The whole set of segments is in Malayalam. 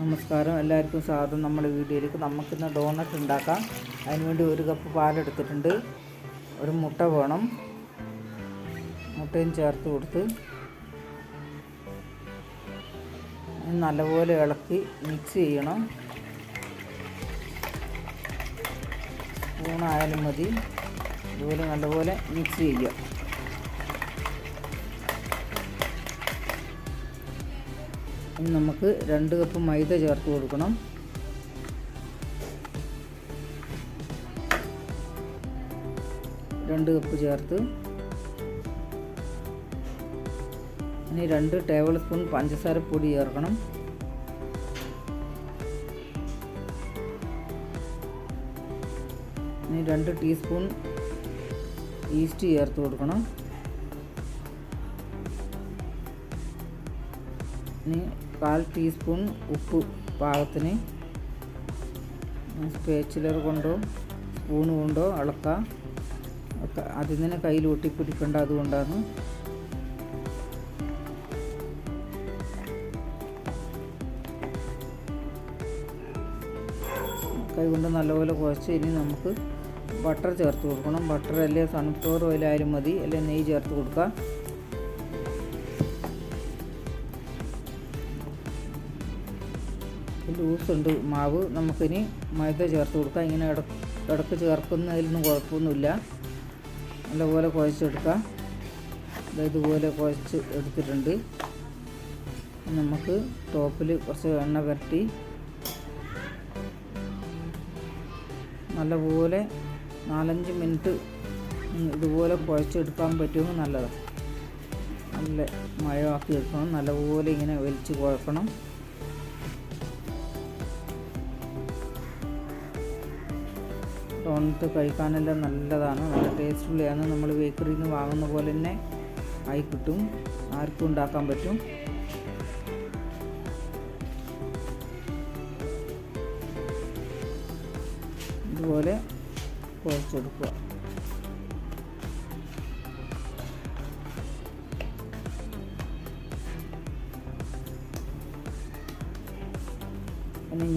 നമസ്കാരം. എല്ലാവർക്കും സ്വാഗതം. നമ്മുടെ വീഡിയോയിലേക്ക് നമുക്കിന്ന് ഡോണറ്റ് ഉണ്ടാക്കാം. അതിനുവേണ്ടി ഒരു കപ്പ് പാലെടുത്തിട്ടുണ്ട്. ഒരു മുട്ട വേണം. മുട്ടയും ചേർത്ത് കൊടുത്ത് നല്ലപോലെ ഇളക്കി മിക്സ് ചെയ്യണം. സ്പൂണായാലും മതി. ഇതുപോലെ നല്ലപോലെ മിക്സ് ചെയ്യുക. ഇനി നമുക്ക് രണ്ട് കപ്പ് മൈദ ചേർത്ത് കൊടുക്കണം. രണ്ട് കപ്പ് ചേർത്ത്. ഇനി രണ്ട് ടേബിൾ സ്പൂൺ പഞ്ചസാര പൊടി ചേർക്കണം. ഇനി രണ്ട് ടീസ്പൂൺ ഈസ്റ്റ് ചേർത്ത് കൊടുക്കണം. കാൽ ടീസ്പൂൺ ഉപ്പ് പാകത്തിന്. സ്പേച്ചിലർ കൊണ്ടോ സ്പൂൺ കൊണ്ടോ ഒക്കെ അതിൽ നിന്ന് കയ്യിൽ ഒട്ടിപ്പിടിക്കേണ്ട അതുകൊണ്ടാണ്. കൈ കൊണ്ട് നല്ലപോലെ കുഴച്ച് ഇനി നമുക്ക് ബട്ടർ ചേർത്ത് കൊടുക്കണം. ബട്ടർ അല്ലെങ്കിൽ സൺഫ്ലവർ ഓയിലായാലും മതി. അല്ലെങ്കിൽ നെയ്യ് ചേർത്ത് കൊടുക്കാം ലൂസ് ഉണ്ട് മാവ് നമുക്കിനി മൈദ ചേർത്ത് കൊടുക്കാം. ഇങ്ങനെ ഇടയ്ക്ക് ഇടയ്ക്ക് ചേർക്കുന്നതിലൊന്നും കുഴപ്പമൊന്നുമില്ല. നല്ലപോലെ കുഴച്ചെടുക്കാം. ഇതുപോലെ കുഴച്ച് എടുത്തിട്ടുണ്ട്. നമുക്ക് ടോപ്പിൽ കുറച്ച് എണ്ണ പുരട്ടി നല്ലപോലെ നാലഞ്ച് മിനിറ്റ് ഇതുപോലെ കുഴച്ചെടുക്കാൻ പറ്റുമെങ്കിൽ നല്ലതാണ്. നല്ല മഴ ആക്കി എടുക്കണം. നല്ലപോലെ ഇങ്ങനെ വലിച്ച് കുഴക്കണം. ഡോണറ്റ് കഴിക്കാനെല്ലാം നല്ലതാണ്. നല്ല ടേസ്റ്റുള്ളതാണ് നമ്മൾ ബേക്കറിയിൽ നിന്ന് വാങ്ങുന്ന പോലെ തന്നെ ആയി കിട്ടും. ആർക്കും ഉണ്ടാക്കാൻ പറ്റും. ഇതുപോലെ കുഴച്ചെടുക്കുക.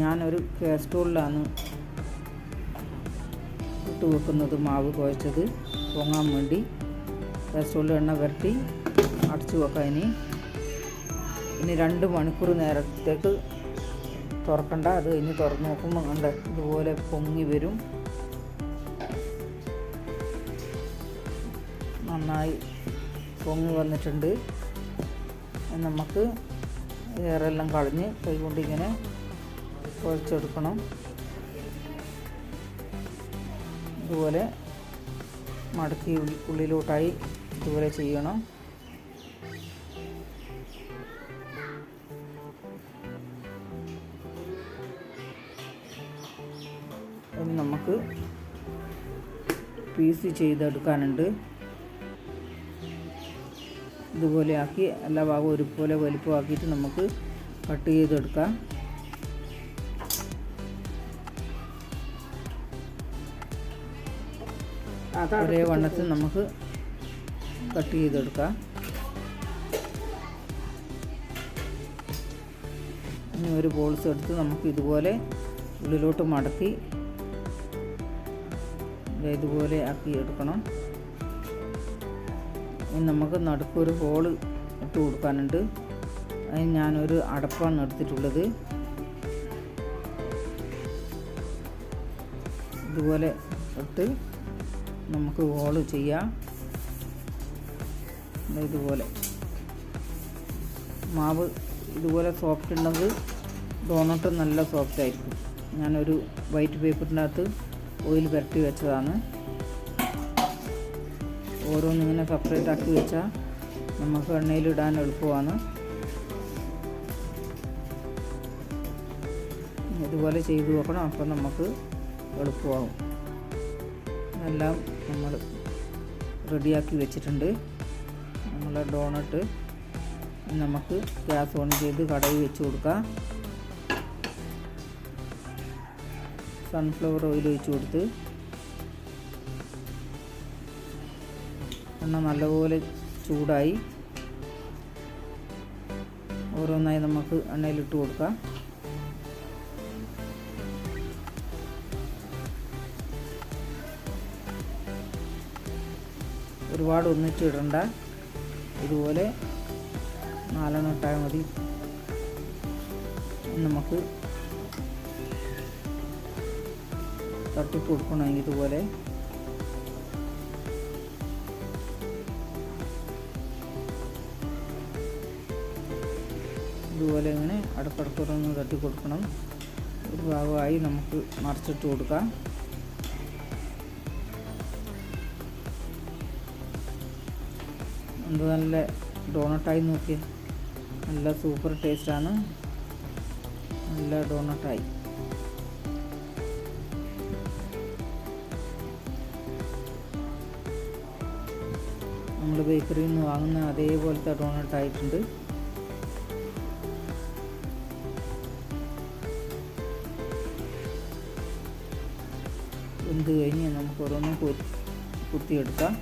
ഞാനൊരു കാസ്ട്രോളിലാണ് ഇട്ട് വെക്കുന്നത് മാവ് കുഴച്ചത് പൊങ്ങാൻ വേണ്ടി. കാസ്ട്രോളിൽ എണ്ണ വരട്ടി അടച്ചു വെക്കാം ഇനി. ഇനി രണ്ട് മണിക്കൂർ നേരത്തേക്ക് തുറക്കണ്ട. അത് ഇനി തുറന്ന് നോക്കുമ്പോൾ കണ്ട ഇതുപോലെ പൊങ്ങി വരും. നന്നായി പൊങ്ങി വന്നിട്ടുണ്ട്. നമുക്ക് എയറെല്ലാം കളഞ്ഞ് കൈകൊണ്ടിങ്ങനെ കുഴച്ചെടുക്കണം. ഇതുപോലെ മടക്കി ഉള്ളി- ഉള്ളിലോട്ടായി ഇതുപോലെ ചെയ്യണം. ഇനി നമുക്ക് പീസ് ചെയ്തെടുക്കാനുണ്ട്. ഇതുപോലെ ആക്കി എല്ലാ ഭാഗവും ഒരുപോലെ വലിപ്പമാക്കിയിട്ട് നമുക്ക് കട്ട് ചെയ്തെടുക്കാം. ഒരേ വണ്ണത്തിൽ നമുക്ക് കട്ട് ചെയ്തെടുക്കാം. ഇനി ഒരു ബോൾസ് എടുത്ത് നമുക്ക് ഇതുപോലെ ഉള്ളിലോട്ട് മടക്കി ഇതുപോലെ ആക്കി എടുക്കണം. ഇനി നമുക്ക് നടുക്കൊരു ഹോൾ ഇട്ട് കൊടുക്കാനുണ്ട്. അതിന് ഞാനൊരു അടപ്പാണ് എടുത്തിട്ടുള്ളത്. ഇതുപോലെ ഇട്ട് നമുക്ക് ഹോൾ ചെയ്യാം. ഇതുപോലെ. മാവ് ഇതുപോലെ സോഫ്റ്റ് ഉണ്ടെങ്കിൽ ഡോണട്ട് നല്ല സോഫ്റ്റ് ആയിരിക്കും. ഞാനൊരു വൈറ്റ് പേപ്പറിന്റെ അകത്ത് ഓയിൽ പുരട്ടി വെച്ചതാണ്. ഓരോന്നിങ്ങനെ സെപ്പറേറ്റ് ആക്കി വെച്ചാൽ നമുക്ക് എണ്ണയിലിടാൻ എളുപ്പമാണ്. ഇതുപോലെ ചെയ്തു നോക്കണം അപ്പോൾ നമുക്ക് എളുപ്പമാകും എല്ലാം നമ്മൾ റെഡിയാക്കി വെച്ചിട്ടുണ്ട്. നമ്മളെ ഡോണട്ട് നമുക്ക് ഗ്യാസ് ഓൺ ചെയ്ത് കടയിൽ വെച്ച് കൊടുക്കാം. സൺഫ്ലവർ ഓയിൽ ഒഴിച്ച് കൊടുത്ത് എണ്ണ നല്ലപോലെ ചൂടായി. ഓരോന്നായി നമുക്ക് എണ്ണയിലിട്ട് കൊടുക്കാം. ഒരുപാട് ഒന്നിച്ചിടണ്ട ഇതുപോലെ നാലെണ്ണം ഇട്ടാൽ മതി. നമുക്ക് തട്ടിപ്പ് കൊടുക്കണമെങ്കിൽ ഇതുപോലെ. ഇതുപോലെ ഇങ്ങനെ അടക്കടക്കൊന്ന് തട്ടി കൊടുക്കണം ഒരു ഭാഗമായി നമുക്ക് മറിച്ചിട്ട് കൊടുക്കാം. എന്ത് നല്ല ഡോണട്ടായി നോക്കി നല്ല സൂപ്പർ ടേസ്റ്റാണ്. നല്ല ഡോണട്ടായി. നമ്മൾ ബേക്കറിയിൽ നിന്ന് വാങ്ങുന്ന അതേപോലത്തെ ഡോണട്ട് ആയിട്ടുണ്ട്. എന്ത് കഴിഞ്ഞ് നമുക്ക് ഓരോന്നും കുത്തിയെടുക്കാം.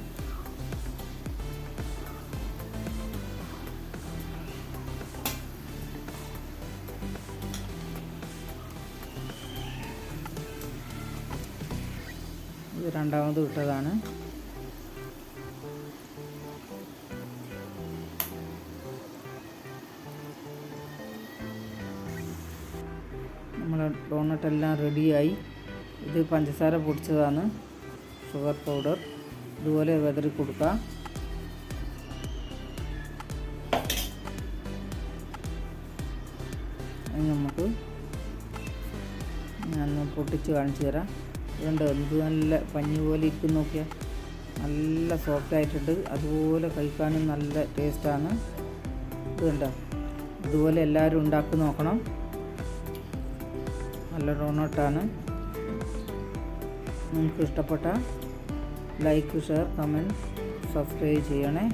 ഇത് രണ്ടാമത് ഇട്ടതാണ് നമ്മളെ ഡോണട്ട് എല്ലാം റെഡിയായി. ഇത് പഞ്ചസാര പൊടിച്ചതാണ്. Sugar powder. ഇതുപോലെ വെതറി കൊടുക്കാം. നമുക്ക് ഞാൻ പൊട്ടിച്ച് കാണിച്ചു തരാം. ഇതുണ്ട്? എന്ത് നല്ല പഞ്ഞി പോലെ ഇരിക്കും നോക്കിയാൽ നല്ല സോഫ്റ്റ് ആയിട്ടുണ്ട്. അതുപോലെ കഴിക്കാനും നല്ല ടേസ്റ്റാണ് ഇതുണ്ടോ ഇതുപോലെ എല്ലാവരും ഉണ്ടാക്കി നോക്കണം. നല്ല ഡോണട്ടാണ് നിങ്ങൾക്ക് ഇഷ്ടപ്പെട്ട ലൈക്ക് ഷെയർ കമന്റ് സബ്സ്ക്രൈബ് ചെയ്യണേ.